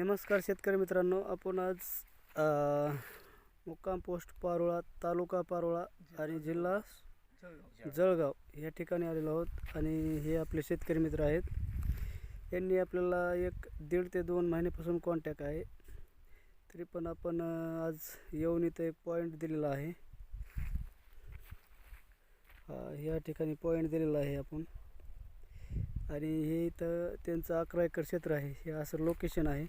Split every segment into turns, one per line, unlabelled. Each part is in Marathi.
नमस्कार शेतकरी मित्रांनो आपण आज मुक्काम पोस्ट पारोळा तालुका पारोळा आणि जिल्हा जळगाव या ठिकाणी आलेलो आहोत आणि हे आपले शेतकरी मित्र आहेत. यांनी आपल्याला एक दीड ते दोन महिन्यापासून कॉन्टॅक्ट आहे. तरी पण आपण आज येऊन इथं एक पॉईंट दिलेला आहे. या ठिकाणी पॉईंट दिलेला आहे आपण. आणि हे इथं त्यांचं अकरा एकर क्षेत्र आहे. हे असं लोकेशन आहे.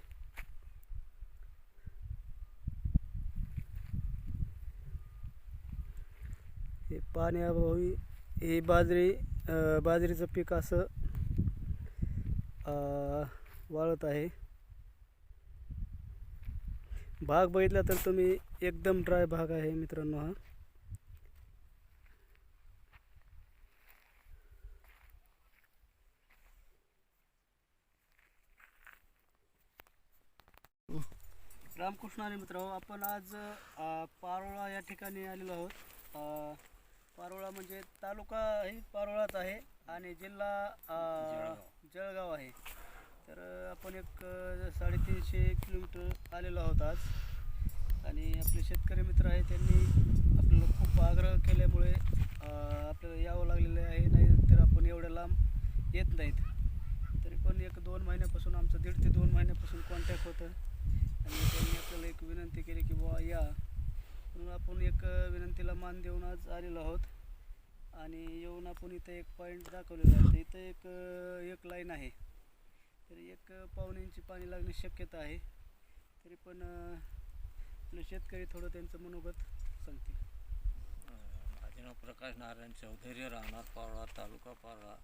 हे पाण्याअभावी हे बाजरी बाजरीचं पीक असं वाळत आहे. भाग बघितला तर तुम्ही एकदम ड्राय भाग आहे मित्रांनो हा. रामकृष्ण आणि मित्र आपण आज पारोळा या ठिकाणी आलेलो आहोत. पारोळा म्हणजे तालुका ही पारोळाच आहे आणि जिल्हा जळगाव. आहे. तर आपण एक साडेतीनशे किलोमीटर आलेलो आहोत आज. आणि आपले शेतकरी मित्र आहेत त्यांनी आपल्याला खूप आग्रह केल्यामुळे आपल्याला यावं लागलेलं आहे. नाही तर आपण एवढ्या लांब येत नाहीत. तरी पण एक दोन महिन्यापासून आमचं दीड ते दोन महिन्यापासून कॉन्टॅक्ट होतं. आणि त्यांनी आपल्याला एक विनंती केली की बुवा या. म्हणून आपण एक विनंतीला मान देऊन आज आलेलो आहोत. आणि येऊन आपण इथं एक पॉईंट दाखवलेला आहे. इथं एक एक लाईन आहे. तर एक पाऊन इंची पाणी लागण्याची शक्यता आहे. तरी पण आपले शेतकरी थोडं त्यांचं मनोगत सांगतील.
माझे नाव प्रकाश नारायण चौधरी राहणार पावळा तालुका पावळा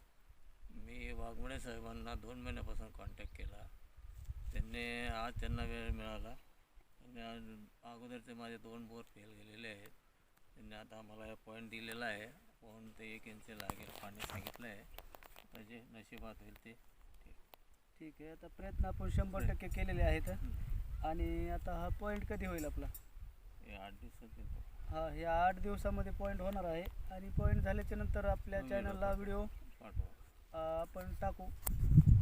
मी वाघमोडे साहेबांना दोन महिन्यापासून कॉन्टॅक्ट केला. त्यांनी आज त्यांना वेळ मिळाला. अगोदरचे माझे दोन बोर फेल गेलेले आहेत. त्यांनी आता आम्हाला पॉईंट दिलेला आहे. पॉईंट ते एक इंच लागेल पाणी सांगितलं आहे आता जे नशिबात होईल ते.
ठीक आहे आता प्रयत्न आपण शंभर टक्के केलेले आहेत. आणि आता हा पॉईंट कधी होईल आपला?
हे आठ दिवसात
हा ह्या आठ दिवसामध्ये पॉईंट होणार आहे. आणि पॉईंट झाल्याच्यानंतर आपल्या चॅनलला व्हिडिओ
पाठवा.
आपण टाकू.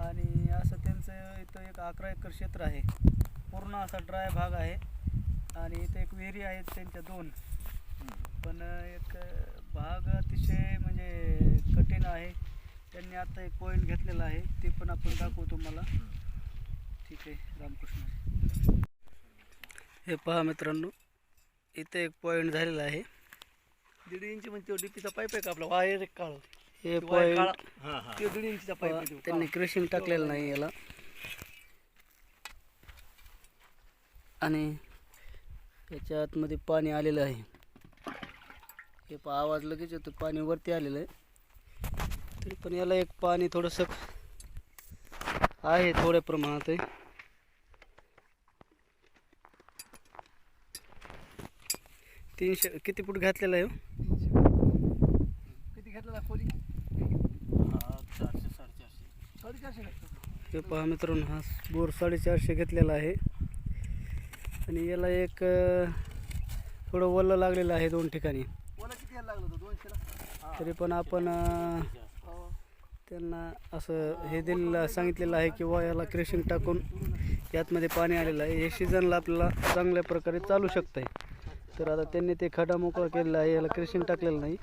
आणि असं त्यांचं इथं एक अकरा एकर क्षेत्र आहे. पूर्ण असा ड्राय भाग आहे. आणि इथं एक विहिरी आहेत त्यांच्या दोन. पण एक भाग अतिशय म्हणजे कठीण आहे. त्यांनी आता एक पॉईंट घेतलेला आहे. ते पण आपण दाखवू तुम्हाला. ठीक आहे रामकृष्ण. हे पहा मित्रांनो इथे एक पॉईंट झालेला आहे.
दीड इंच म्हणजे तो डीपीचा पाईप आहे का आपला? वायर एक काळ
हे पॉईंट
हां हां.
तो दीड इंचचा पाईप आहे तो.
त्यांनी क्रेशिंग टाकलेलं नाही याला. आणि याच्या आतमध्ये पाणी आलेलं आहे. हे पहा आवाज लगेच येतो पाणी वरती आलेलं आहे. तरी पण याला एक पाणी थोडंसं आहे थोड्या प्रमाणात आहे. तीनशे किती फूट घातलेलं आहे हो?
किती घेतला खोली?
चारशे साडेचारशे.
साडेचारशे
हे पहा मित्रांनो हा बोर साडेचारशे घेतलेला आहे. आणि याला एक थोडं वल्ल लागलेलं आहे दोन ठिकाणी. तरी पण आपण. त्यांना असं हे दिलेलं सांगितलेलं आहे किंवा याला क्रेशिंग टाकून यातमध्ये पाणी आलेलं आहे. हे सीझनला आपल्याला चांगल्या प्रकारे चालू शकतं आहे तर आता त्यांनी ते खडा मोकळा केलेला आहे याला क्रेशिंग टाकलेलं नाही.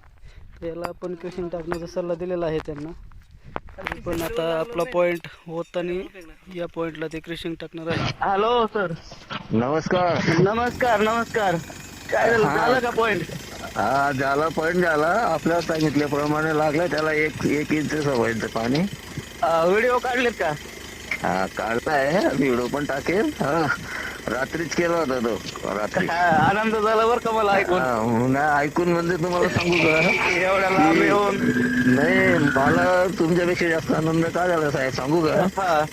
तर याला आपण क्रेशिंग टाकण्याचा सल्ला दिलेला आहे त्यांना. पण आता आपला पॉईंट होताना या पॉईंटला ते क्रेशिंग टाकणार आहे.
हॅलो सर
नमस्कार.
नमस्कार नमस्कार. काय झालं? झालं का पॉईंट
हा झाला पण झाला. आपल्याला सांगितल्याप्रमाणे लागलं त्याला एक एक इंच सवयचं पाणी.
व्हिडिओ काढलेत का?
हा काढलाय. व्हिडिओ पण टाकेल. हा. रात्रीच केला होता तो रात्री.
हा, आनंद झाला बरं का मला ऐकून.
हा, ऐकून म्हणजे तुम्हाला सांगू का?
एवढ्या लांब येऊन.
नाही मला तुमच्यापेक्षा जास्त आनंद का झाला साहेब सांगू का?
हा.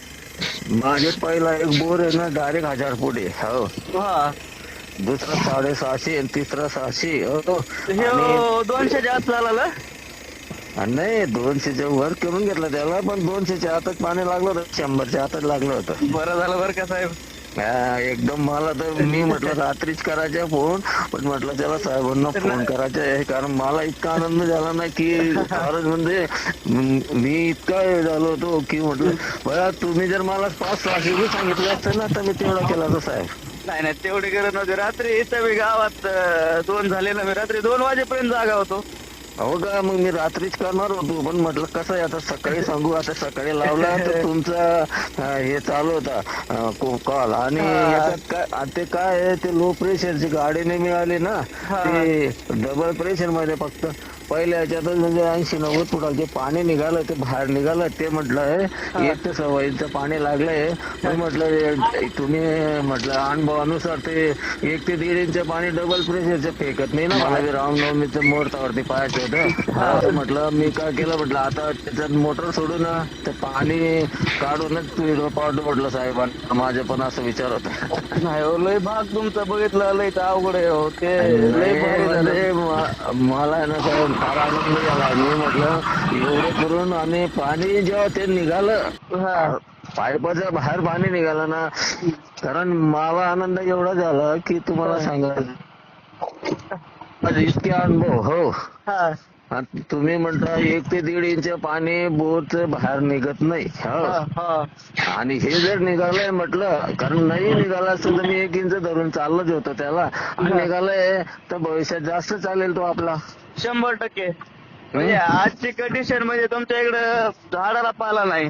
माझे पहिला एक बोर आहे ना डायरेक्ट हजार फूट आहे हो.
हा.
दुसरा साडेसहाशे आणि तिसरा सहाशे हो.
हे
आणि-
दोनशेच्या आत झाला ना?
आणि नाही दोनशेच्या वर करून घेतलं त्याला पण दोनशेच्या आतच पाणी लागलं होतं शंभरच्या आतच लागलं होतं.
बरं झालं बरं का साहेब.
एकदम मला तर मी म्हटलं रात्रीच करायचा फोन पण म्हटलं त्याला साहेबांना फोन करायचा आहे कारण मला इतका आनंद झाला ना की खरंच म्हणजे म- इतका झालो होतो की म्हटलं बघा तुम्ही जर मला पाच सहाशे रुपये सांगितले असते ना तर मी तेवढा केला असता साहेब.
नाही नाही तेवढी गरज नव्हती. रात्री इथं मी गावात दोन झाले ना मी रात्री दोन वाजेपर्यंत जागा होतो.
हो का मग मी रात्रीच करणार होतो पण म्हटलं कसं आहे आता सकाळी सांगू आता सकाळी लावला तर तुमचा अं, हे चालू होता कॉल आणि याच्यात काय आ, ते काय आहे ते लो प्रेशरची गाडीने मिळाली ना ते डबल प्रेशरमध्ये फक्त. पहिल्या याच्यातच म्हणजे ऐंशी नव्वद फुटाचे पाणी निघालं ते बाहेर निघालं ते म्हटलं एक तर सवयीचं पाणी लागलंय मी म्हटलं हे तुम्ही म्हटलं अनुभवानुसार ते एक ते दीड इंच पाणी डबल प्रेशरचं फेकत नाही ना मला रामनवमीचं मुहूर्तावरती पाहायचं होतं. म्हटलं मी काय केलं म्हटलं आता त्याच्यात मोटर सोडून ते पाणी काढूनच व्हिडिओ पाठवतो म्हटलं साहेबांना माझे पण असं विचार होता.
नाही हो, लय भाग तुमचा बघितलं लय तर अवघड आहे हो ते लय भारी झालं.
म्हणजे मला आहे ना साहेब फार आनंद झाला. मी म्हटलं एवढं करून आणि पाणी जेव्हा ते निघालं पाईपाच्या बाहेर पाणी निघालं ना कारण मला आनंद एवढा झाला की तुम्हाला सांगायचं. माझे इतके अनुभव हो.
हा.
आणि तुम्ही म्हणता एक ते दीड इंच पाणी बोरच बाहेर निघत नाही हो.
हा हा.
आणि हे जर निघालंय म्हटलं कारण नाही निघालं असतं तर मी एक इंच धरून चाललोच होतो त्याला. आणि निघालंय तर भविष्यात जास्त चालेल तो आपला.
शंभर टक्के. म्हणजे आजची कंडिशन म्हणजे तुमच्या इकडं झाडाला पाला नाही.